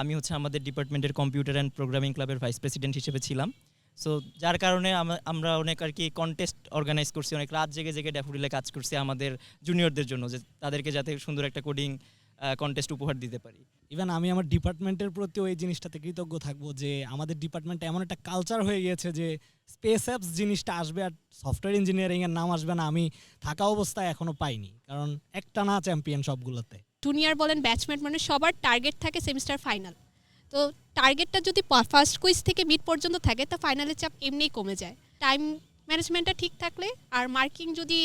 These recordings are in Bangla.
আমি হচ্ছে আমাদের ডিপার্টমেন্টের কম্পিউটার অ্যান্ড প্রোগ্রামিং ক্লাবের ভাইস প্রেসিডেন্ট হিসেবে ছিলাম। সো যার কারণে আমরা অনেক আর কি কন্টেস্ট অর্গানাইজ করছি, অনেক রাত জেগে জেগে ড্যাফোডিলে কাজ করছি আমাদের জুনিয়রদের জন্য, যে তাদেরকে যাতে সুন্দর একটা কোডিং কন্টেস্ট উপহার দিতে পারি। ইভেন আমি আমার ডিপার্টমেন্টের প্রতিও এই জিনিসটাতে কৃতজ্ঞ থাকব যে আমাদের ডিপার্টমেন্টে এমন একটা কালচার হয়ে গিয়েছে যে স্পেস অ্যাপস জিনিসটা আসবে আর সফটওয়্যার ইঞ্জিনিয়ারিংয়ের নাম আসবে না, আমি থাকা অবস্থায় এখনও পাইনি। কারণ একটা না চ্যাম্পিয়ন সবগুলোতে। জুনিয়র বলেন ব্যাচমেট মানে সবার টার্গেট থাকে সেমিস্টার ফাইনাল তো টার্গেটটা যদি ফার্স্ট কুইজ থেকে মিড পর্যন্ত থাকে, তা ফাইনালের চাপ এমনিই কমে যায়। টাইম ম্যানেজমেন্টটা ঠিক থাকলে আর মার্কিং যদি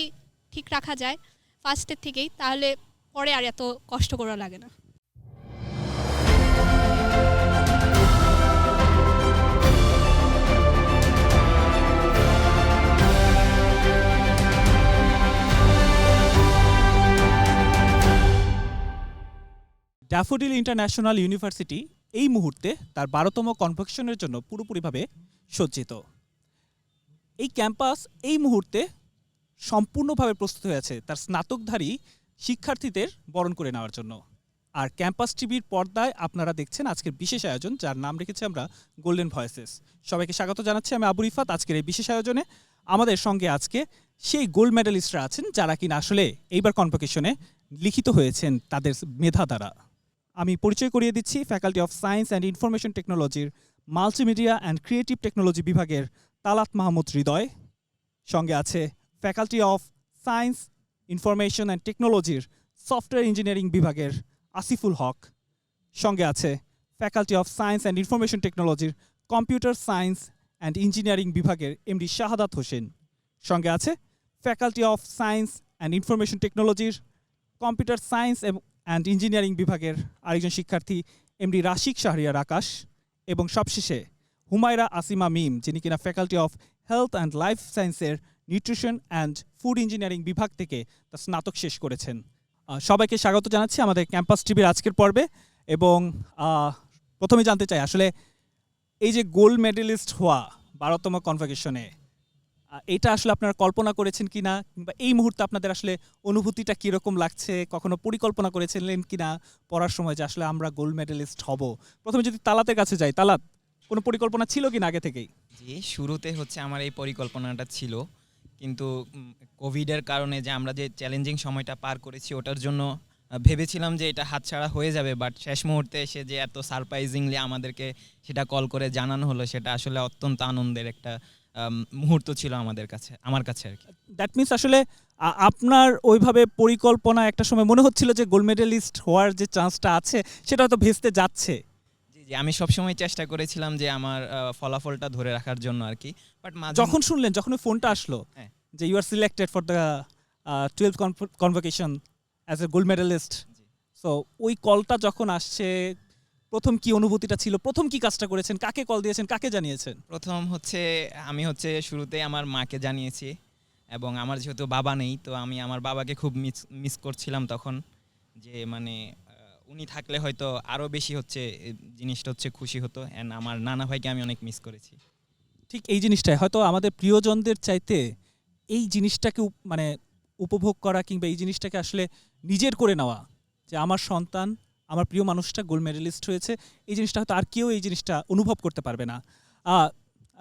ঠিক রাখা যায় ফার্স্টের থেকেই, তাহলে পরে আর এত কষ্ট করা লাগে না। ড্যাফোডিল ইন্টারন্যাশনাল ইউনিভার্সিটি এই মুহূর্তে তার বারোতম কনভেকশনের জন্য পুরোপুরিভাবে সজ্জিত। এই ক্যাম্পাস এই মুহূর্তে সম্পূর্ণভাবে প্রস্তুত হয়ে আছে তার স্নাতকধারী শিক্ষার্থীদের বরণ করে নেওয়ার জন্য। আর ক্যাম্পাস টিভির পর্দায় আপনারা দেখছেন আজকের বিশেষ আয়োজন, যার নাম রেখেছি আমরা গোল্ডেন ভয়েসেস সবাইকে স্বাগত জানাচ্ছি আমি আবু রিফাত আজকের এই বিশেষ আয়োজনে। আমাদের সঙ্গে আজকে সেই গোল্ড মেডালিস্টরা আছেন, যারা কিনা আসলে এইবার কনভোকেশনে লিখিত হয়েছেন তাদের মেধা দ্বারা আমি পরিচয় করিয়ে দিচ্ছি faculty of science and information টেকনোলজির মাল্টিমিডিয়া অ্যান্ড ক্রিয়েটিভ টেকনোলজি বিভাগের তালাত মাহমুদ হৃদয়। সঙ্গে আছে faculty of science information and টেকনোলজির সফটওয়্যার ইঞ্জিনিয়ারিং বিভাগের আসিফুল হক। সঙ্গে আছে faculty of science and information টেকনোলজির কম্পিউটার সায়েন্স অ্যান্ড ইঞ্জিনিয়ারিং বিভাগের এমডি শাহাদাত হোসেন। সঙ্গে আছে faculty of science and information টেকনোলজির কম্পিউটার সায়েন্স অ্যান্ড ইঞ্জিনিয়ারিং বিভাগের আরেকজন শিক্ষার্থী এমডি রাশিক শাহরিয়ার আকাশ, এবং সবশেষে হুমায়রা আসিমা মিম, যিনি কিনা faculty of health and life সায়েন্সের নিউট্রিশন অ্যান্ড ফুড ইঞ্জিনিয়ারিং বিভাগ থেকে তার স্নাতক শেষ করেছেন। সবাইকে স্বাগত জানাচ্ছি আমাদের ক্যাম্পাস টিভির আজকের পর্বে, এবং প্রথমে জানতে চাই, আসলে এই যে গোল্ড মেডেলিস্ট হওয়া বারোতম কনভোকেশনে এটা আসলে আপনারা কল্পনা করেছেন কিনা? কিংবা এই মুহূর্তে আপনাদের আসলে অনুভূতিটা কীরকম লাগছে? কখনো পরিকল্পনা করেছিলেন কিনা? পড়ার সময় যে আসলে আমরা গোল্ড মেডেলিস্ট হব। প্রথমে যদি তালাতের কাছে যাই, তালাত, কোনো পরিকল্পনা ছিল কি না আগে থেকেই? জি, শুরুতে হচ্ছে আমার এই পরিকল্পনাটা ছিল। কিন্তু কোভিডের কারণে যে আমরা যে চ্যালেঞ্জিং সময়টা পার করেছি, ওটার জন্য ভেবেছিলাম যে এটা হাতছাড়া হয়ে যাবে। বাট শেষ মুহূর্তে এসে যে এত সারপ্রাইজিংলি আমাদেরকে সেটা কল করে জানানো হলো, সেটা আসলে অত্যন্ত আনন্দের একটা মুহূর্ত ছিল আমাদের কাছে আমার কাছে আর কি। দ্যাট মিনস আসলে আপনার ওইভাবে পরিকল্পনা একটা সময় মনে হচ্ছিল যে গোল্ড মেডেলিস্ট হওয়ার যে চান্সটা আছে সেটা হয়তো ভেস্তে যাচ্ছে। জি জি আমি সবসময় চেষ্টা করেছিলাম যে আমার ফলাফলটা ধরে রাখার জন্য আর কি বাট যখন শুনলেন যখন ফোনটা আসলো হ্যাঁ। যে you are selected for the twelve convocation as a gold medalist so ওই কলটা যখন আসছে প্রথম কি অনুভূতিটা ছিল? প্রথম কি কাজটা করেছেন? কাকে কল দিয়েছেন? কাকে জানিয়েছেন? প্রথম হচ্ছে আমি হচ্ছে শুরুতে আমার মাকে জানিয়েছি এবং আমার যেহেতু বাবা নেই তো আমি আমার বাবাকে খুব মিস মিস করছিলাম তখন যে মানে উনি থাকলে হয়তো আরও বেশি হচ্ছে জিনিসটা হচ্ছে খুশি হতো অ্যান্ড আমার নানা ভাইকে আমি অনেক মিস করেছি। ঠিক এই জিনিসটাই হয়তো আমাদের প্রিয়জনদের চাইতে এই জিনিসটাকে মানে উপভোগ করা কিংবা এই জিনিসটাকে আসলে নিজের করে নেওয়া যে আমার সন্তান আমার প্রিয় মানুষটা গোল্ড মেডেলিস্ট হয়েছে, এই জিনিসটা হয়তো আর কেউ এই জিনিসটা অনুভব করতে পারবে না।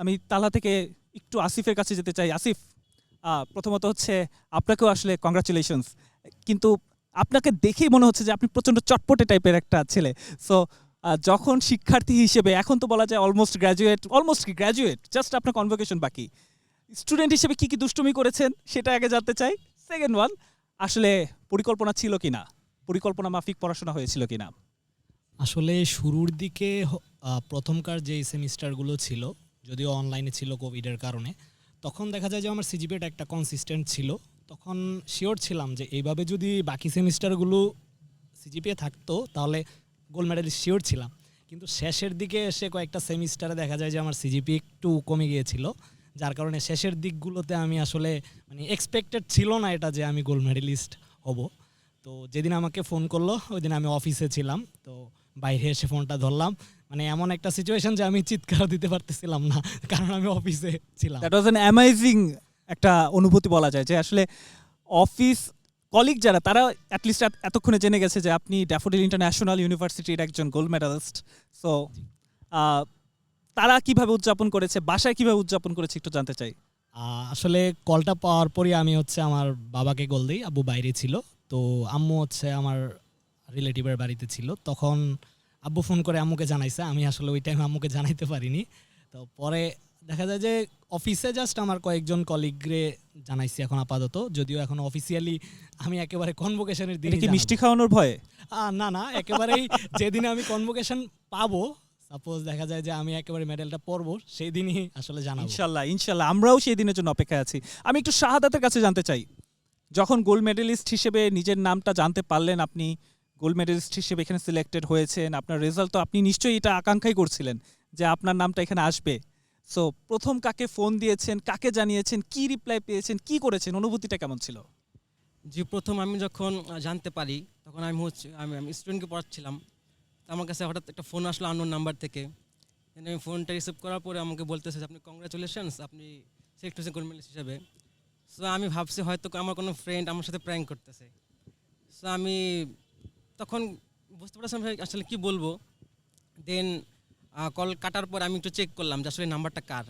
আমি তালা থেকে একটু আসিফের কাছে যেতে চাই। আসিফ প্রথমত হচ্ছে আপনাকেও আসলে কংগ্রাচুলেশনস কিন্তু আপনাকে দেখেই মনে হচ্ছে যে আপনি প্রচণ্ড চটপটে টাইপের একটা ছেলে। সো যখন শিক্ষার্থী হিসেবে, এখন তো বলা যায় অলমোস্ট গ্র্যাজুয়েট অলমোস্ট কি গ্র্যাজুয়েট জাস্ট আপনার কনভোকেশন বাকি। স্টুডেন্ট হিসেবে কি কি দুষ্টুমি করেছেন, সেটা আগে জানতে চাই। সেকেন্ড ওয়ান আসলে পরিকল্পনা ছিল কিনা? পরিকল্পনা মাফিক পড়াশোনা হয়েছিল কিনা? আসলে শুরুর দিকে প্রথমকার যেই সেমিস্টারগুলো ছিল, যদিও অনলাইনে ছিল কোভিডের কারণে, তখন দেখা যায় যে আমার সিজিপিএটা একটা কনসিস্টেন্ট ছিল। তখন শিওর ছিলাম যে এইভাবে যদি বাকি সেমিস্টারগুলো সিজিপিএ থাকতো, তাহলে গোল্ড মেডেলিস্ট শিওর ছিলাম। কিন্তু শেষের দিকে এসে কয়েকটা সেমিস্টারে দেখা যায় যে আমার সিজিপি একটু কমে গিয়েছিল। যার কারণে শেষের দিকগুলোতে আমি আসলে মানে এক্সপেক্টেড ছিল না এটা যে আমি গোল্ড মেডেলিস্ট হব। তো যেদিন আমাকে ফোন করল ওই দিন আমি অফিসে ছিলাম। তো বাইরে এসে ফোনটা ধরলাম। মানে এমন একটা সিচুয়েশন যে আমি চিৎকার দিতে পারতেছিলাম না কারণ আমি অফিসে ছিলাম। দ্যাট ওয়াজ অ্যান অ্যামেজিং একটা অনুভূতি বলা যায় যে আসলে অফিস কলিগ যারা তারা অ্যাটলিস্ট এতক্ষণে জেনে গেছে যে আপনি ড্যাফোডিল ইন্টারন্যাশনাল ইউনিভার্সিটির একজন গোল্ড মেডালিস্ট সো তারা কীভাবে উদযাপন করেছে বাসায় কীভাবে উদযাপন করেছে একটু জানতে চাই। আসলে কলটা পাওয়ার পরই আমি হচ্ছে আমার বাবাকে গোল দিই আব্বু বাইরে ছিল। তো আম্মু হচ্ছে আমার রিলেটিভের বাড়িতে ছিল। তখন আব্বু ফোন করে আম্মুকে জানাইছে। আমি আসলে ওই টাইম আম্মুকে জানাইতে পারিনি। তো পরে দেখা যায় যে অফিসে জাস্ট আমার কয়েকজন কলিগরে জানাইছি এখন আপাতত। যদিও এখন অফিসিয়ালি আমি একেবারে কনভোকেশনের দিনে কি মিষ্টি খাওয়ানোর ভয়ে? না না একেবারেই যেদিনে আমি কনভোকেশন পাবো সাপোজ দেখা যায় যে আমি একেবারে মেডেলটা পরবো সেই দিনই আসলে জানাব। ইনশাল্লাহ ইনশাল্লাহ আমরাও সেই দিনের জন্য অপেক্ষায় আছি। আমি একটু শাহাদাতের কাছে জানতে চাই। যখন গোল্ড মেডেলিস্ট হিসেবে নিজের নামটা জানতে পারলেন আপনি গোল্ড মেডেলিস্ট হিসেবে এখানে সিলেক্টেড হয়েছেন, আপনার রেজাল্ট তো আপনি নিশ্চয়ই এটা আকাঙ্ক্ষাই করছিলেন যে আপনার নামটা এখানে আসবে। সো প্রথম কাকে ফোন দিয়েছেন, কাকে জানিয়েছেন, কি রিপ্লাই পেয়েছেন, কি করেছেন, অনুভূতিটা কেমন ছিল? জি, প্রথম আমি যখন জানতে পারি, তখন আমি হচ্ছে, আমি আমি স্টুডেন্টকে পড়াচ্ছিলাম। আমার কাছে হঠাৎ একটা ফোন আসলো আনোর নাম্বার থেকে। আমি ফোনটা রিসিভ করার পরে আমাকে বলতেছে যে, আপনি কংগ্রাচুলেশনস আপনি হয়েছেন কর্মিলিস্ট হিসেবে। সো আমি ভাবছি হয়তো আমার কোনো ফ্রেন্ড আমার সাথে প্র্যাঙ্ক করতেছে। সো আমি তখন বুঝতে পারছিলাম আসলে কি বলব। দেন কল কাটার পর আমি একটু চেক করলাম যে আসলে নাম্বারটা কার।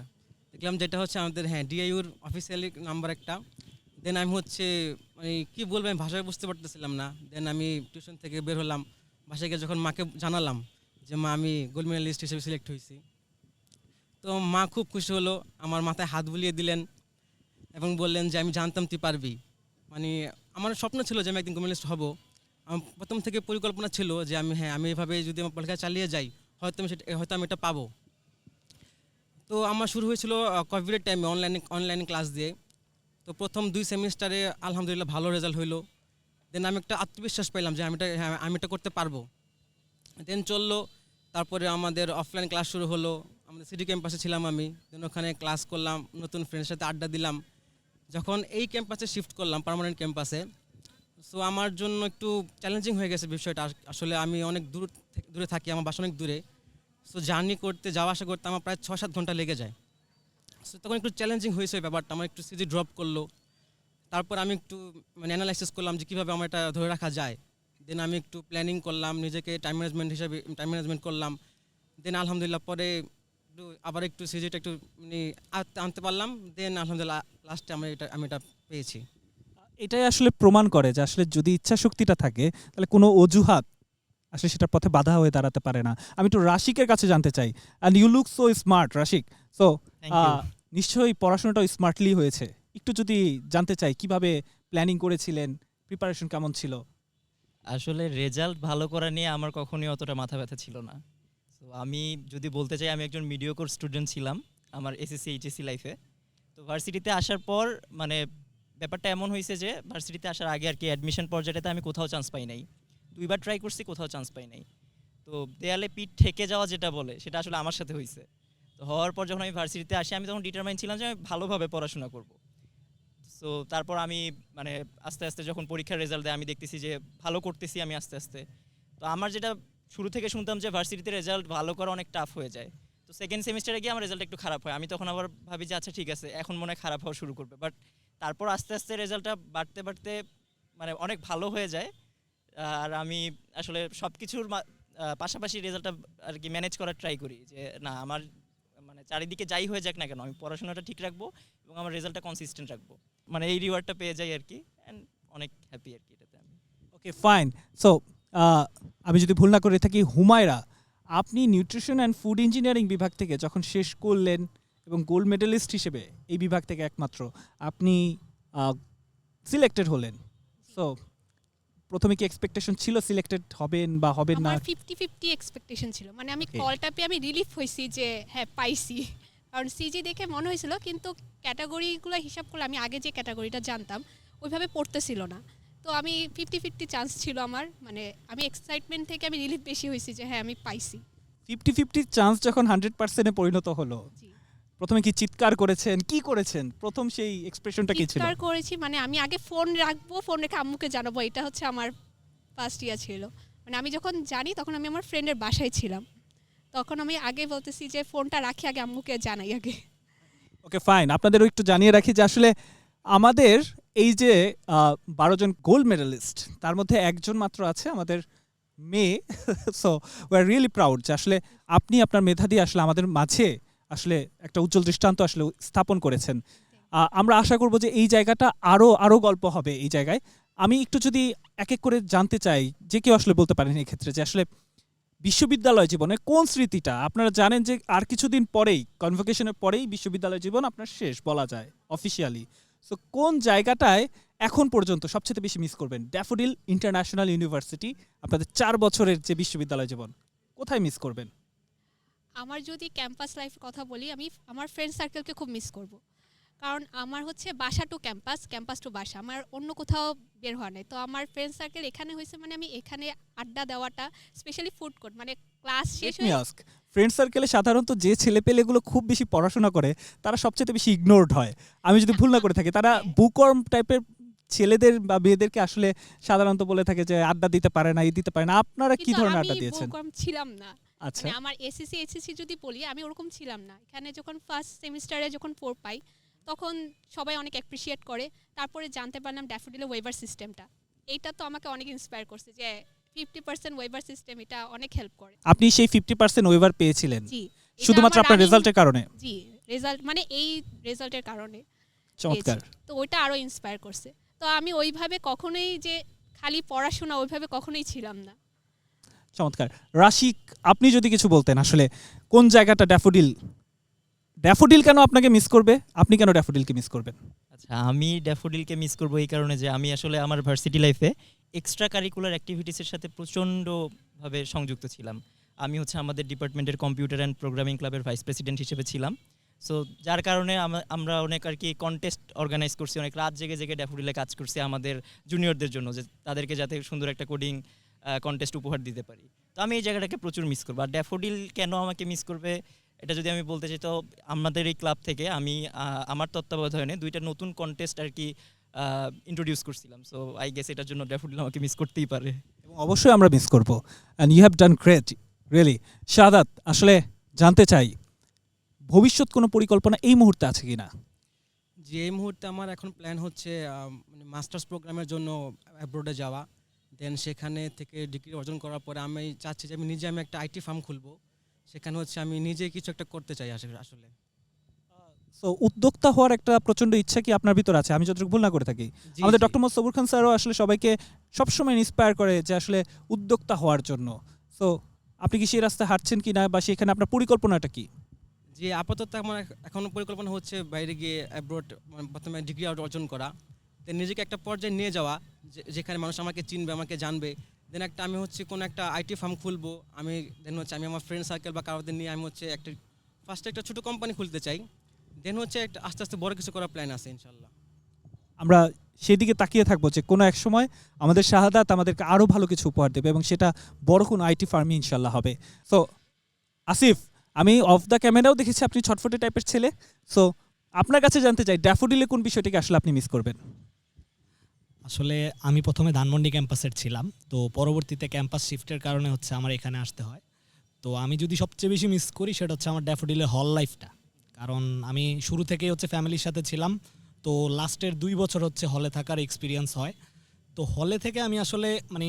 দেখলাম যেটা হচ্ছে আমাদের হ্যাঁ ডিআইউর অফিসিয়ালি নাম্বার একটা। দেন আমি হচ্ছে মানে কী বলব আমি ভাষায় বুঝতে পারতেছিলাম না। দেন আমি টিউশন থেকে বের হলাম। বাসায় গিয়ে যখন মাকে জানালাম যে, মা, আমি গোল্ড মেডালিস্ট হিসেবে সিলেক্ট হয়েছি। তো মা খুব খুশি হলো। আমার মাথায় হাত বুলিয়ে দিলেন। এবং বললেন যে, আমি জানতাম তুই পারবি। মানে আমার স্বপ্ন ছিল যে, আমি একদিন মেডালিস্ট হব। আমার প্রথম থেকে পরিকল্পনা ছিল যে, আমি হ্যাঁ আমি এভাবে যদি আমার পরীক্ষা চালিয়ে যাই, হয়তো আমি সেটা, হয়তো আমি এটা পাবো। তো আমার শুরু হয়েছিল কোভিডের টাইমে অনলাইনে অনলাইনে ক্লাস দিয়ে। তো প্রথম দুই সেমিস্টারে আলহামদুলিল্লাহ ভালো রেজাল্ট হইল। দেন আমি একটা আত্মবিশ্বাস পেলাম যে, আমি এটা হ্যাঁ আমি এটা করতে পারব। দেন চলল, তারপরে আমাদের অফলাইন ক্লাস শুরু হলো। আমাদের সিটি ক্যাম্পাসে ছিলাম আমি। দেন ওখানে ক্লাস করলাম, নতুন ফ্রেন্ডের সাথে আড্ডা দিলাম। যখন এই ক্যাম্পাসে শিফট করলাম পার্মানেন্ট ক্যাম্পাসে সো আমার জন্য একটু চ্যালেঞ্জিং হয়ে গেছে বিষয়টা। আসলে আমি অনেক দূর দূরে থাকি, আমার বাসা অনেক দূরে। সো জার্নি করতে, যাওয়া আসা করতে আমার প্রায় ছ সাত ঘণ্টা লেগে যায়। সো তখন একটু চ্যালেঞ্জিং হয়েছে ওই ব্যাপারটা। আমার একটু সিজি ড্রপ করল। তারপর আমি একটু মানে অ্যানালাইসিস করলাম যে কীভাবে আমার এটা ধরে রাখা যায়। দেন আমি একটু প্ল্যানিং করলাম, নিজেকে টাইম ম্যানেজমেন্ট হিসাবে টাইম ম্যানেজমেন্ট করলাম। দেন আলহামদুলিল্লাহ পরে একটু, আবার একটু সিজিটা একটু মানে আনতে আনতে পারলাম। দেন আলহামদুলিল্লাহ লাস্টে আমি এটা আমি এটা পেয়েছি। এটাই আসলে প্রমাণ করে যে আসলে যদি ইচ্ছা শক্তিটা থাকে তাহলে কোনো অজুহাত আসলে সেটার পথে বাধা হয়ে দাঁড়াতে পারে না। আমি একটু রাশিকের কাছে জানতে চাই। And you look so smart Rashik. So নিশ্চয়ই পড়াশোনাটাও স্মার্টলি হয়েছে। একটু যদি জানতে চাই কীভাবে প্ল্যানিং করেছিলেন? প্রিপারেশন কেমন ছিল? আসলে রেজাল্ট ভালো করা নিয়ে আমার কখনোই অতটা মাথা ব্যথা ছিল না। তো আমি যদি বলতে চাই আমি একজন মিডিওকোর স্টুডেন্ট ছিলাম আমার এসএসসি এইচএসসি লাইফে তো ভার্সিটিতে আসার পর মানে ব্যাপারটা এমন হয়েছে যে ভার্সিটিতে আসার আগে আর কি অ্যাডমিশন পর্যায়েতে আমি কোথাও চান্স পাই নাই। দুইবার ট্রাই করছি, কোথাও চান্স পাই নাই। তো দেয়ালে পিঠ ঠেকে যাওয়া যেটা বলে, সেটা আসলে আমার সাথে হয়েছে তো হওয়ার পর যখন আমি ভার্সিটিতে আসি, আমি তখন ডিটারমাইন ছিলাম যে আমি ভালোভাবে পড়াশোনা করব। সো তারপর আমি মানে আস্তে আস্তে যখন পরীক্ষার রেজাল্ট দেয়, আমি দেখতেছি যে ভালো করতেছি আমি আস্তে আস্তে। তো আমার যেটা শুরু থেকে শুনতাম যে ভার্সিটিতে রেজাল্ট ভালো করা অনেক টাফ হয়ে যায়। তো সেকেন্ড সেমিস্টারে গিয়ে আমার রেজাল্ট একটু খারাপ হয়। আমি তখন আবার ভাবি যে আচ্ছা ঠিক আছে, এখন মনে হয় খারাপ হওয়া শুরু করবে। বাট তারপর আস্তে আস্তে রেজাল্টটা বাড়তে বাড়তে মানে অনেক ভালো হয়ে যায়। আর আমি আসলে সব কিছুর পাশাপাশি রেজাল্টটা আর কি ম্যানেজ করার ট্রাই করি যে, না, আমার মানে চারিদিকে যাই হয়ে যাক না কেন, আমি পড়াশোনাটা ঠিক রাখব এবং আমার রেজাল্টটা কনসিস্টেন্ট রাখব। মানে এই রিওয়ার্ডটা পেয়ে যাই আর কি অ্যান্ড অনেক হ্যাপি আর কি এটাতে আমি। ওকে ফাইন সো আমি যদি ভুল না করে থাকি, হুমায়রা আপনি নিউট্রিশন অ্যান্ড ফুড ইঞ্জিনিয়ারিং বিভাগ থেকে যখন শেষ করলেন এবং গোল্ড মেডেলিস্ট হিসেবে এই বিভাগ থেকে একমাত্র আপনি সিলেক্টেড হলেন। সো প্রথমে কি এক্সপেকটেশন ছিল সিলেক্টেড হবেন বা হবেন না? আমার ফিফটি ফিফটি এক্সপেকটেশন ছিল। মানে আমি কলটা পেয়ে আমি রিলিফ হয়েছি যে হ্যাঁ পাইছি। কারণ সিজি দেখে মনে হয়েছিল কিন্তু ক্যাটাগরিগুলো হিসাব করলে আমি আগে যে ক্যাটাগরিটা জানতাম ওইভাবে পড়তেছিল না। তো আমি ফিফটি ফিফটি চান্স ছিল আমার। মানে আমি এক্সাইটমেন্ট থেকে আমি রিলিফ বেশি হয়েছি যে হ্যাঁ আমি পাইছি। ফিফটি ফিফটি চান্স যখন হান্ড্রেড পার্সেন্টে পরিণত হলো প্রথমে কি চিৎকার করেছেন কি করেছেন? প্রথম সেই এক্সপ্রেশনটা কি ছিল? চিৎকার করেছি মানে আমি আগে ফোন রাখব ফোন রেখে আম্মুকে জানাব এটা হচ্ছে আমার ফার্স্ট ইয়ার ছিল। মানে আমি যখন জানি তখন আমি আমার ফ্রেন্ডের বাসায় ছিলাম। তখন আমি আগে বলতেছি যে ফোনটা রাখি আগে আম্মুকে জানাই আগে। ওকে ফাইন আপনাদেরও একটু জানিয়ে রাখি যে আসলে আমাদের এই যে বারো জন গোল্ড মেডালিস্ট তার মধ্যে একজন মাত্র আছে আমাদের মেয়ে so we are really proud যে আসলে আপনি আপনার মেধা দিয়ে আসলে আমাদের মাঝে আসলে একটা উজ্জ্বল দৃষ্টান্ত আসলে স্থাপন করেছেন। আমরা আশা করব যে এই জায়গাটা আরও আরও গল্প হবে এই জায়গায়। আমি একটু যদি এক এক করে জানতে চাই, যে কেউ আসলে বলতে পারেন এই ক্ষেত্রে যে আসলে বিশ্ববিদ্যালয় জীবনে কোন স্মৃতিটা? আপনারা জানেন যে আর কিছুদিন পরেই কনভোকেশনের পরেই বিশ্ববিদ্যালয় জীবন আপনার শেষ বলা যায় অফিসিয়ালি সো কোন জায়গাটায় এখন পর্যন্ত সবচেয়ে বেশি মিস করবেন? ড্যাফোডিল ইন্টারন্যাশনাল ইউনিভার্সিটি আপনাদের চার বছরের যে বিশ্ববিদ্যালয় জীবন, কোথায় মিস করবেন? আমার যদি ক্যাম্পাস লাইফের কথা বলি, আমি আমার ফ্রেন্ড সার্কেলকে খুব মিস করব। কারণ আমার হচ্ছে বাসা টু ক্যাম্পাস ক্যাম্পাস টু বাসা। আমার অন্য কোথাও বের হওয়া নেই। তো আমার ফ্রেন্ড সার্কেল এখানে হয়েছে মানে আমি এখানে আড্ডা দেওয়াটা স্পেশালি ফুড কোর্ট মানে ক্লাস শেষ হয়ে আস্ক ফ্রেন্ড সার্কেলে সাধারণত যে ছেলেপেলেগুলো খুব বেশি পড়াশোনা করে তারা সবচেয়ে বেশি ইগনোরড হয়। আমি যদি ভুল না করে থাকি তারা। বুকর্ম টাইপের ছেলেদের বা মেয়েদেরকে আসলে সাধারণত বলে থাকে যে আড্ডা দিতে পারে না এই দিতে পারে না। আপনারা কি ধরনের আড্ডা দিয়েছেন? বোকম ছিলাম না। আচ্ছা। মানে আমার এসএসসি এইচএসসি যদি বলি আমি ওরকম ছিলাম না। এখানে যখন ফার্স্ট সেমিস্টারে যখন ফোর পাই তখন সবাই অনেক অ্যাপ্রিসিয়েট করে। তারপরে জানতে পারলাম ড্যাফোডিলে ওয়েবার সিস্টেমটা এইটা তো আমাকে অনেক ইন্সপায়ার করছে যে ফিফটি পার্সেন্ট ওয়েবার সিস্টেম এটা অনেক হেল্প করে। আপনি সেই ফিফটি পার্সেন্ট ওয়েভার পেয়েছিলেন। জি শুধুমাত্র আপনার রেজাল্টের কারণে? জি রেজাল্ট মানে এই রেজাল্টের কারণে চমৎকার। তো ওইটা আরও ইন্সপায়ার করছে। তো আমি ওইভাবে কখনোই যে খালি পড়াশোনা ওইভাবে কখনোই ছিলাম না। চমৎকার। রাশিক আপনি যদি কিছু বলতেন আসলে কোন জায়গাটা ড্যাফোডিল ড্যাফোডিল কেন আপনাকে মিস করবে? আপনি কেন ড্যাফোডিলকে মিস করবেন? আচ্ছা আমি ড্যাফোডিলকে মিস করব এই কারণে যে আমি আসলে আমার ভার্সিটি লাইফে এক্সট্রা কারিকুলার অ্যাক্টিভিটিসের সাথে প্রচণ্ডভাবে সংযুক্ত ছিলাম। আমি হচ্ছে আমাদের ডিপার্টমেন্টের কম্পিউটার অ্যান্ড প্রোগ্রামিং ক্লাবের ভাইস প্রেসিডেন্ট হিসেবে ছিলাম। সো, যার কারণে আমা- আমরা অনেক আর কি কন্টেস্ট অর্গানাইজ করছি, অনেক রাত জেগে জেগে ড্যাফোডিলে কাজ করছি আমাদের জুনিয়রদের জন্য, যে তাদেরকে যাতে সুন্দর একটা কোডিং কন্টেস্ট উপহার দিতে পারি। তো আমি এই জায়গাটাকে প্রচুর মিস করব। আর ড্যাফোডিল কেন আমাকে মিস করবে, এটা যদি আমি বলতে চাই, তো আমাদের এই ক্লাব থেকে আমি আমার তত্ত্বাবধানে দুইটা নতুন কন্টেস্ট আর কি ইন্ট্রোডিউস করছিলাম। সো আই গেস এটার জন্য ড্যাফোডিল আমাকে মিস করতেই পারে। এবং অবশ্যই আমরা মিস করব। And you have done great really Shahadat আসলে জানতে চাই ভবিষ্যৎ কোনো পরিকল্পনা এই মুহূর্তে আছে কি না যে এই মুহূর্তে আমার এখন প্ল্যান হচ্ছে মানে মাস্টার্স প্রোগ্রামের জন্য অ্যাব্রোডে যাওয়া। দেন সেখানে থেকে ডিগ্রি অর্জন করার পরে আমি চাচ্ছি যে আমি নিজে আমি একটা আইটি ফার্ম খুলবো। সেখানে হচ্ছে আমি নিজে কিছু একটা করতে চাই আসলে আসলে। সো উদ্যোক্তা হওয়ার একটা প্রচণ্ড ইচ্ছা কি আপনার ভিতর আছে? আমি যতটুকু ভুল না করে থাকি। আমাদের ডক্টর মোহাম্মদ সবুর খান স্যারও আসলে সবাইকে সবসময় ইন্সপায়ার করে যে আসলে উদ্যোক্তা হওয়ার জন্য। সো আপনি কি সেই রাস্তায় হাঁটছেন কি না বা সেখানে আপনার পরিকল্পনাটা কি? যে আপাতত আমার এখ- এখন পরিকল্পনা হচ্ছে বাইরে গিয়ে অ্যাব্রোড প্রথমে ডিগ্রি অর্জন করা। দেন নিজেকে একটা পর্যায়ে নিয়ে যাওয়া যে- যেখানে মানুষ আমাকে চিনবে আমাকে জানবে। দেন একটা আমি হচ্ছে কোনো একটা আইটি ফার্ম খুলবো। আমি দেন হচ্ছে আমি আমার ফ্রেন্ড সার্কেল বা কারোদের নিয়ে আমি হচ্ছে একটা ফার্স্টে একটা ছোটো কোম্পানি খুলতে চাই। দেন হচ্ছে একটা আস্তে আস্তে বড় কিছু করার প্ল্যান আছে ইনশাল্লাহ আমরা সেদিকে তাকিয়ে থাকব যে কোনো এক সময় আমাদের শাহাদাত আমাদেরকে আরও ভালো কিছু উপহার দেবে এবং সেটা বড় কোনো আইটি ফার্মই ইনশাল্লাহ হবে। সো আসিফ আমি অফ দ্য ক্যামেরাও দেখেছি আপনি ছটফটে টাইপের ছেলে। সো আপনার কাছে জানতে চাই ড্যাফোডিলে কোন বিষয়টিকে আসলে আপনি মিস করবেন? আসলে আমি প্রথমে ধানমন্ডি ক্যাম্পাসের ছিলাম তো পরবর্তীতে ক্যাম্পাস শিফটের কারণে হচ্ছে আমার এখানে আসতে হয়। তো আমি যদি সবচেয়ে বেশি মিস করি সেটা হচ্ছে আমার ড্যাফোডিলের হল লাইফটা কারণ আমি শুরু থেকেই হচ্ছে ফ্যামিলির সাথে ছিলাম তো লাস্টের দুই বছর হচ্ছে হলে থাকার এক্সপিরিয়েন্স হয়। তো হলে থেকে আমি আসলে মানে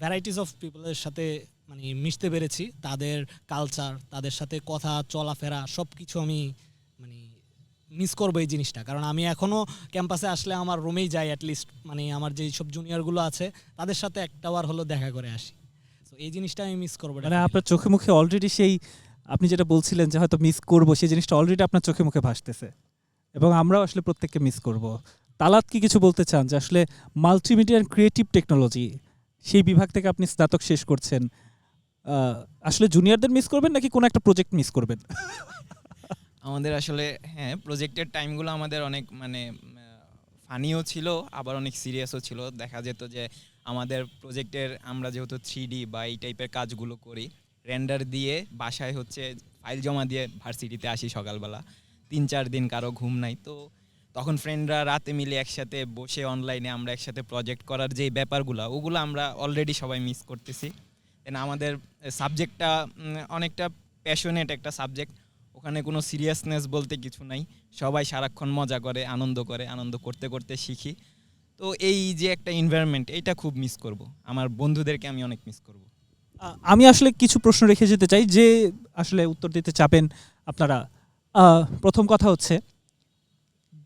ভ্যারাইটিস অফ পিপলের সাথে মানে মিশতে পেরেছি। তাদের কালচার তাদের সাথে কথা চলাফেরা সব কিছু আমি মানে মিস করব এই জিনিসটা। কারণ আমি এখনও ক্যাম্পাসে আসলে আমার রুমেই যাই অ্যাটলিস্ট মানে আমার যেই সব জুনিয়রগুলো আছে তাদের সাথে একটা বার হলো দেখা করে আসি। তো এই জিনিসটা আমি মিস করব মানে আপনার চোখে মুখে অলরেডি সেই আপনি যেটা বলছিলেন যে হয়তো মিস করব, সেই জিনিসটা অলরেডি আপনার চোখে মুখে ভাসতেছে। এবং আমরাও আসলে প্রত্যেককে মিস করব। তালাত কি কিছু বলতে চান? যে আসলে মাল্টিমিডিয়া অ্যান্ড ক্রিয়েটিভ টেকনোলজি সেই বিভাগ থেকে আপনি স্নাতক শেষ করছেন আসলে জুনিয়রদের মিস করবেন নাকি কোনো একটা প্রজেক্ট মিস করবেন? আমাদের আসলে হ্যাঁ প্রজেক্টের টাইমগুলো আমাদের অনেক মানে ফানিও ছিল, আবার অনেক সিরিয়াসও ছিল। দেখা যেত যে আমাদের প্রজেক্টের আমরা যেহেতু থ্রি বা এই টাইপের কাজগুলো করি রেন্ডার দিয়ে বাসায় হচ্ছে ফাইল জমা দিয়ে ভার্সিটিতে আসি সকালবেলা। তিন, চার দিন কারও ঘুম নাই, তো তখন ফ্রেন্ডরা রাতে মিলে একসাথে বসে অনলাইনে আমরা একসাথে প্রজেক্ট করার যে ব্যাপারগুলো, ওগুলো আমরা অলরেডি সবাই মিস করতেছি। দেন আমাদের সাবজেক্টটা অনেকটা প্যাশনেট একটা সাবজেক্ট ওখানে কোনো সিরিয়াসনেস বলতে কিছু নাই। সবাই সারাক্ষণ মজা করে, আনন্দ করে, আনন্দ করতে করতে শিখি। তো এই যে একটা এনভায়রনমেন্ট এটা খুব মিস করব। আমার বন্ধুদেরকে আমি অনেক মিস করব। আমি আসলে কিছু প্রশ্ন রেখে যেতে চাই যে আসলে উত্তর দিতে চাপেন আপনারা। প্রথম কথা হচ্ছে,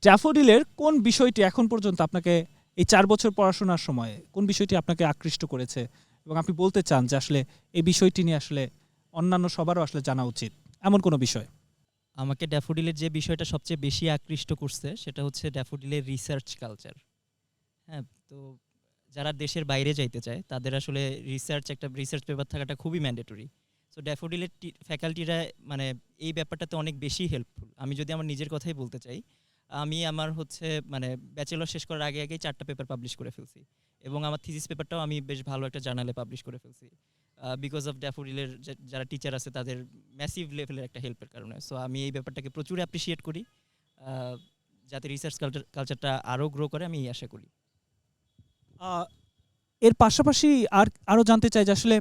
ড্যাফোডিলের কোন বিষয়টি এখন পর্যন্ত আপনাকে এই চার বছর পড়াশোনার সময় কোন বিষয়টি আপনাকে আকৃষ্ট করেছে? এবং আপনি বলতে চান যে আসলে এই বিষয়টি নিয়ে আসলে অন্যান্য সবারও আসলে জানা উচিত, এমন কোনো বিষয়? আমাকে ড্যাফোডিলের যে বিষয়টা সবচেয়ে বেশি আকৃষ্ট করছে সেটা হচ্ছে ড্যাফোডিলের রিসার্চ কালচার হ্যাঁ তো যারা দেশের বাইরে যাইতে চায়, তাদের আসলে রিসার্চ একটা রিসার্চ পেপার থাকাটা খুবই ম্যান্ডেটরি সো ড্যাফোডিলের ফ্যাকাল্টিরা মানে এই ব্যাপারটাতে অনেক বেশি হেল্পফুল আমি যদি আমার নিজের কথাই বলতে চাই, আমি আমার হচ্ছে মানে ব্যাচেলর শেষ করার আগে আগেই চারটা পেপার পাবলিশ করে ফেলছি এবং আমার থিসিস পেপারটাও আমি বেশ ভালো একটা জার্নালে পাবলিশ করে ফেলছি বিকজ অফ ড্যাফোডিলের যারা টিচার আছে তাদের ম্যাসিভ লেভেলের একটা হেল্পের কারণে। সো আমি এই ব্যাপারটাকে প্রচুর অ্যাপ্রিসিয়েট করি যাতে রিসার্চ কালচার কালচারটা আরও গ্রো করে, আমি এই আশা করি। এর পাশাপাশি আর আরও জানতে চাই যে আসলে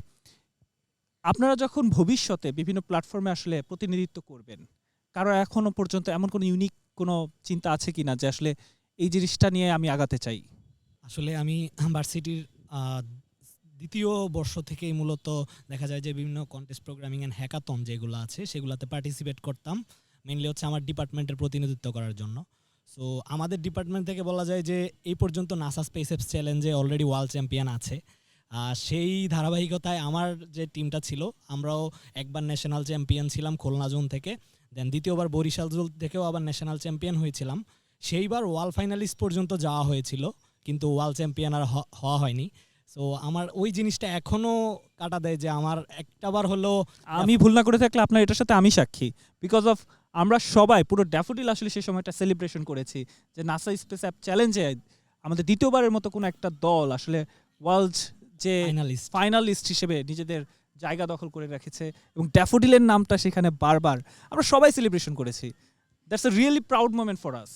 আপনারা যখন ভবিষ্যতে বিভিন্ন প্ল্যাটফর্মে আসলে প্রতিনিধিত্ব করবেন, কারও এখনও পর্যন্ত এমন কোনো ইউনিক কোনো চিন্তা আছে কি না যে আসলে এই জিনিসটা নিয়ে আমি আগাতে চাই? আসলে আমি ভার্সিটির দ্বিতীয় বর্ষ থেকেই মূলত দেখা যায় যে বিভিন্ন কন্টেস্ট প্রোগ্রামিং অ্যান্ড হ্যাকাথন যেগুলো আছে সেগুলোতে পার্টিসিপেট করতাম। মেনলি হচ্ছে আমার ডিপার্টমেন্টের প্রতিনিধিত্ব করার জন্য। সো আমাদের ডিপার্টমেন্ট থেকে বলা যায় যে, এই পর্যন্ত নাসা স্পেস এপস চ্যালেঞ্জে অলরেডি ওয়ার্ল্ড চ্যাম্পিয়ন আছে। আর সেই ধারাবাহিকতায় আমার যে টিমটা ছিল, আমরাও একবার ন্যাশনাল চ্যাম্পিয়ন ছিলাম খুলনা জোন থেকে। দেন দ্বিতীয়বার বরিশাল জোন থেকেও আবার ন্যাশনাল চ্যাম্পিয়ন হয়েছিলাম। সেইবার ওয়ার্ল্ড ফাইনালিস্ট পর্যন্ত যাওয়া হয়েছিল, কিন্তু ওয়ার্ল্ড চ্যাম্পিয়ন আর হওয়া হয়নি। সো আমার ওই জিনিসটা এখনও কাটা দেয় যে, আমার একটাবার হলো আমি ভুল না করে থাকলে আপনার এটার সাথে আমি সাক্ষী। বিকজ অফ আমরা সবাই পুরো ড্যাফোডিল আসলে সেই সময়টা সেলিব্রেশন করেছি যে নাসা স্পেস অ্যাপ চ্যালেঞ্জে আমাদের দ্বিতীয়বারের মতো কোনো একটা দল আসলে ওয়ার্ল্ড যে ফাইনালিস্ট ফাইনালিস্ট হিসেবে নিজেদের জায়গা দখল করে রেখেছে এবং ড্যাফোডিলের নামটা সেখানে বারবার আমরা সবাই সেলিব্রেশন করেছি। That's a really proud moment for us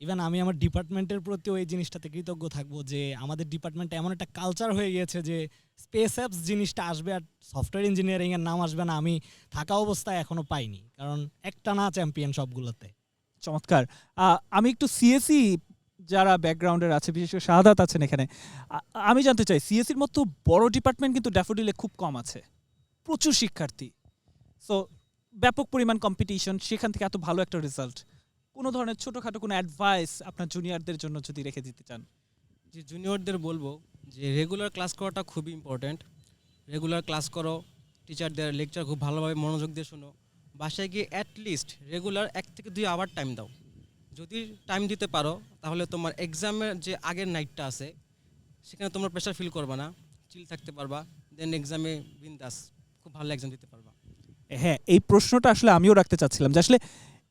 even আমি আমার ডিপার্টমেন্টের প্রতিও এই জিনিসটাতে কৃতজ্ঞ থাকব যে আমাদের ডিপার্টমেন্টে এমন একটা কালচার হয়ে গিয়েছে যে স্পেস অ্যাপস জিনিসটা আসবে আর সফটওয়্যার ইঞ্জিনিয়ারিং এর নাম আসবে না আমি থাকা অবস্থায় এখনও পাইনি। কারণ একটা না চ্যাম্পিয়ন সবগুলোতে। চমৎকার। আমি একটু সিএসি যারা ব্যাকগ্রাউন্ডের আছে, বিশেষ করে শাহাদাত আছেন এখানে আমি জানতে চাই সিএসির মতো বড় ডিপার্টমেন্ট কিন্তু ড্যাফোডিলে খুব কম আছে। প্রচুর শিক্ষার্থী। সো ব্যাপক পরিমাণ কম্পিটিশন সেখান থেকে এত ভালো একটা রেজাল্ট কোনো ধরনের ছোটোখাটো কোনো অ্যাডভাইস আপনার জুনিয়রদের জন্য যদি রেখে দিতে চান? যে জুনিয়রদের বলব যে রেগুলার ক্লাস করাটা খুবই ইম্পর্ট্যান্ট রেগুলার ক্লাস করো টিচারদের লেকচার খুব ভালোভাবে মনোযোগ দিয়ে শোনো। বাসায় গিয়ে অ্যাটলিস্ট রেগুলার এক থেকে দুই আওয়ার টাইম দাও। যদি টাইম দিতে পারো তাহলে তোমার এক্সামের যে আগের নাইটটা আছে সেখানে তোমরা প্রেশার ফিল করবে না চিল থাকতে পারবা। দেন এক্সামে বিন্দাস খুব ভালো এক্সাম দিতে পারবা। হ্যাঁ এই প্রশ্নটা আসলে আমিও রাখতে চাচ্ছিলাম যে আসলে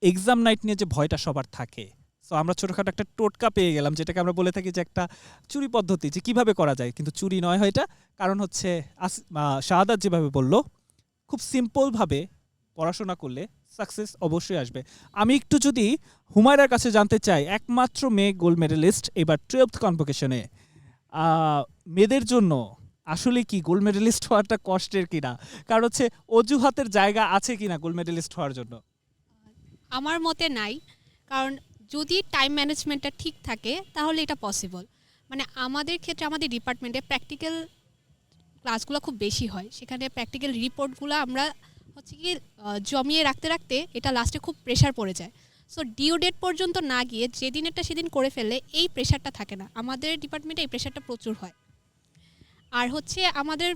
এক্সাম নাইট নিয়ে যে ভয়টা সবার থাকে। সো আমরা ছোটোখাটো একটা টোটকা পেয়ে গেলাম, যেটাকে আমরা বলে থাকি যে একটা চুরি পদ্ধতি, যে কীভাবে করা যায়। কিন্তু চুরি নয় হয় এটা, কারণ হচ্ছে শাহাদাত যেভাবে বলল, খুব সিম্পলভাবে পড়াশোনা করলে সাকসেস অবশ্যই আসবে। আমি একটু যদি হুমায়রার কাছে জানতে চাই, একমাত্র মেয়ে গোল্ড মেডেলিস্ট এবার টুয়েলথ কনভোকেশনে মেয়েদের জন্য আসলে কি গোল্ড মেডেলিস্ট হওয়াটা কষ্টের কিনা? কারণ হচ্ছে অজুহাতের জায়গা আছে কিনা গোল্ড মেডেলিস্ট হওয়ার জন্য? আমার মতে নাই। কারণ যদি টাইম ম্যানেজমেন্টটা ঠিক থাকে, তাহলে এটা পসিবল মানে আমাদের ক্ষেত্রে আমাদের ডিপার্টমেন্টে প্র্যাকটিক্যাল ক্লাসগুলো খুব বেশি হয়। সেখানে প্র্যাকটিক্যাল রিপোর্টগুলো আমরা হচ্ছে কি জমিয়ে রাখতে রাখতে এটা লাস্টে খুব প্রেশার পড়ে যায়। সো ডিউ ডেট পর্যন্ত না গিয়ে যেদিন একটা সেদিন করে ফেললে এই প্রেশারটা থাকে না। আমাদের ডিপার্টমেন্টে এই প্রেশারটা প্রচুর হয়। আর হচ্ছে আমাদের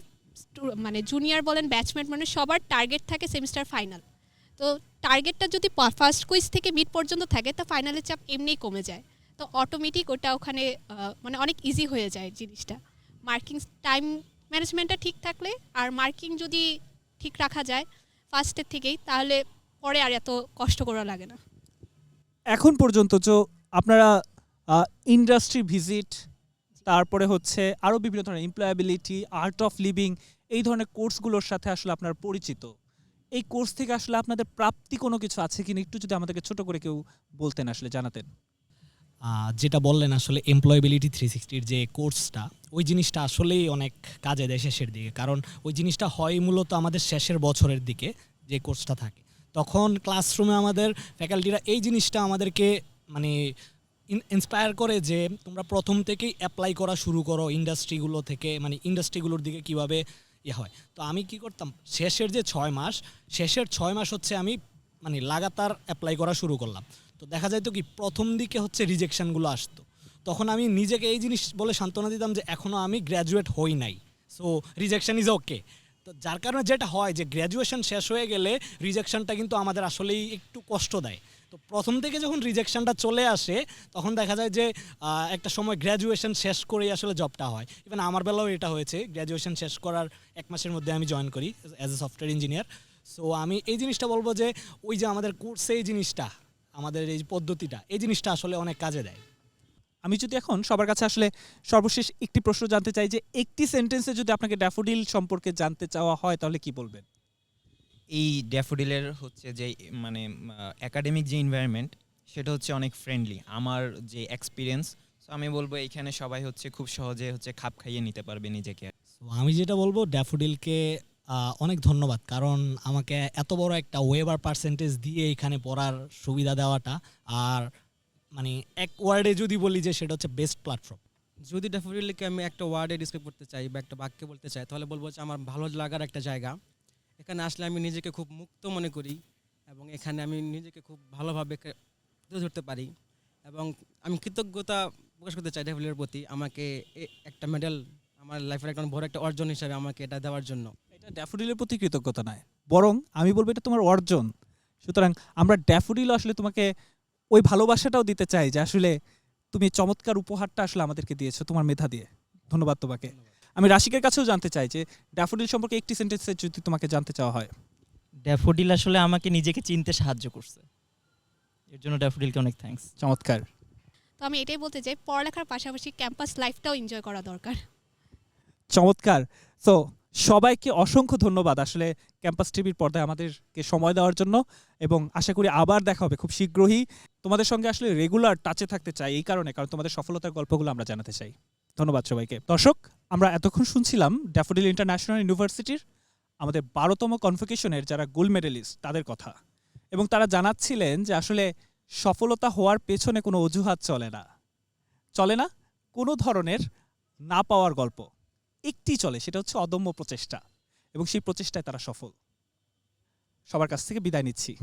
মানে জুনিয়র বলেন ব্যাচমেট মানে সবার টার্গেট থাকে সেমিস্টার ফাইনাল তো টার্গেটটা যদি ফার্স্ট কুইজ থেকে মিড পর্যন্ত থাকে তা ফাইনালের চাপ এমনিই কমে যায়। তো অটোমেটিক ওটা ওখানে মানে অনেক ইজি হয়ে যায় জিনিসটা। মার্কিং টাইম ম্যানেজমেন্টটা ঠিক থাকলে আর মার্কিং যদি ঠিক রাখা যায় ফার্স্টের থেকেই তাহলে পরে আর এত কষ্ট করা লাগে না। এখন পর্যন্ত যে আপনারা ইন্ডাস্ট্রি ভিজিট তারপরে হচ্ছে আরও বিভিন্ন ধরনের এমপ্লয়াবিলিটি আর্ট অফ লিভিং এই ধরনের কোর্সগুলোর সাথে আসলে আপনার পরিচিত। এই কোর্স থেকে আসলে আপনাদের প্রাপ্তি কোনো কিছু আছে কিনা একটু যদি আমাদেরকে ছোট করে কেউ বলতেন আসলে, জানাতেন। যেটা বললেন আসলে এমপ্লয়াবিলিটি থ্রি সিক্সটির যে কোর্সটা, ওই জিনিসটা আসলেই অনেক কাজে দেয় শেষের দিকে। কারণ ওই জিনিসটা হয় মূলত আমাদের শেষের বছরের দিকে যে কোর্সটা থাকে। তখন ক্লাসরুমে আমাদের ফ্যাকাল্টিরা এই জিনিসটা আমাদেরকে মানে ইন্সপায়ার করে যে তোমরা প্রথম থেকেই অ্যাপ্লাই করা শুরু করো ইন্ডাস্ট্রিগুলো থেকে মানে ইন্ডাস্ট্রিগুলোর দিকে কীভাবে ইয়ে হয়। তো আমি কি করতাম, শেষের যে ছয় মাস, শেষের ছয় মাস হচ্ছে আমি মানে লাগাতার অ্যাপ্লাই করা শুরু করলাম। তো দেখা যায় তো কি প্রথম দিকে হচ্ছে রিজেকশনগুলো আসতো। তখন আমি নিজেকে এই জিনিস বলে সান্ত্বনা দিতাম যে এখনও আমি গ্র্যাজুয়েট হই নাই। সো রিজেকশন ইজ ওকে তো যার কারণে যেটা হয় যে গ্র্যাজুয়েশন শেষ হয়ে গেলে রিজেকশনটা কিন্তু আমাদের আসলেই একটু কষ্ট দেয়। তো প্রথম থেকে যখন রিজেকশনটা চলে আসে, তখন দেখা যায় যে একটা সময় গ্র্যাজুয়েশন শেষ করেই আসলে জবটা হয়। ইভেন আমার বেলাও এটা হয়েছে। গ্র্যাজুয়েশন শেষ করার এক মাসের মধ্যে আমি জয়েন করি as a software engineer so আমি এই জিনিসটা বলব যে, ওই যে আমাদের কোর্সে এই জিনিসটা, আমাদের এই পদ্ধতিটা, এই জিনিসটা আসলে অনেক কাজে দেয়। আমি যদি এখন সবার কাছে আসলে সর্বশেষ একটি প্রশ্ন জানতে চাই যে, একটি সেন্টেন্সে যদি আপনাকে ড্যাফোডিল সম্পর্কে জানতে চাওয়া হয়, তাহলে কি বলবেন? এই ড্যাফোডিলের হচ্ছে যে মানে একাডেমিক যে এনভায়রনমেন্ট সেটা হচ্ছে অনেক ফ্রেন্ডলি আমার যে এক্সপিরিয়েন্স সো আমি বলব এইখানে সবাই হচ্ছে খুব সহজে হচ্ছে খাপ খাইয়ে নিতে পারবে নিজেকে। আমি যেটা বলব ড্যাফোডিলকে অনেক ধন্যবাদ। কারণ আমাকে এত বড় একটা ওয়েবার পার্সেন্টেজ দিয়ে এখানে পড়ার সুবিধা দেওয়াটা আর মানে এক ওয়ার্ডে যদি বলি যে সেটা হচ্ছে বেস্ট প্ল্যাটফর্ম যদি ড্যাফোডিলকে আমি একটা ওয়ার্ডে ডিসক্রাইব করতে চাই বা একটা বাক্যে বলতে চাই তাহলে বলব যে আমার ভালো লাগার একটা জায়গা। এখানে আসলে আমি নিজেকে খুব মুক্ত মনে করি এবং এখানে আমি নিজেকে খুব ভালোভাবে তুলে ধরতে পারি। এবং আমি কৃতজ্ঞতা প্রকাশ করতে চাই ড্যাফোডিলের প্রতি আমাকে একটা মেডেল আমার লাইফের একটা বড় একটা অর্জন হিসাবে আমাকে এটা দেওয়ার জন্য। এটা ড্যাফোডিলের প্রতি কৃতজ্ঞতা নয়, বরং আমি বলব এটা তোমার অর্জন। সুতরাং আমরা ড্যাফোডিল আসলে তোমাকে ওই ভালোবাসাটাও দিতে চাই যে আসলে তুমি চমৎকার উপহারটা আসলে আমাদেরকে দিয়েছ তোমার মেধা দিয়ে। ধন্যবাদ তোমাকে। আমি রাশিকের কাছেও জানতে চাই যে ড্যাফোডিল সম্পর্কে একটি সেন্টেন্সে যদি তোমাকে জানতে চাওয়া হয়। ড্যাফোডিল আসলে আমাকে নিজেকে চিনতে সাহায্য করছে। এর জন্য ড্যাফোডিলকে অনেক থ্যাঙ্কস চমৎকার। তো আমি এটাই বলতে চাই পড়ালেখার পাশাপাশি ক্যাম্পাস লাইফটাও এনজয় করা দরকার। চমৎকার। তো সবাইকে অসংখ্য ধন্যবাদ আসলে ক্যাম্পাস টিভির পর্দায় আমাদেরকে সময় দেওয়ার জন্য এবং আশা করি আবার দেখা হবে খুব শীঘ্রই। তোমাদের সঙ্গে আসলে রেগুলার টাচে থাকতে চাই এই কারণে কারণ তোমাদের সফলতার গল্পগুলো আমরা জানাতে চাই। ধন্যবাদ সবাইকে। দর্শক, আমরা এতক্ষণ শুনছিলাম ড্যাফোডিল ইন্টারন্যাশনাল ইউনিভার্সিটির আমাদের বারোতম কনভোকেশনের যারা গোল্ড মেডেলিস্ট তাদের কথা। এবং তারা জানাচ্ছিলেন যে আসলে সফলতা হওয়ার পেছনে কোনো অজুহাত চলে না। চলে না, কোনো ধরনের না পাওয়ার গল্প। একটি চলে, সেটা হচ্ছে অদম্য প্রচেষ্টা। এবং সেই প্রচেষ্টায় তারা সফল। সবার কাছ থেকে বিদায় নিচ্ছি।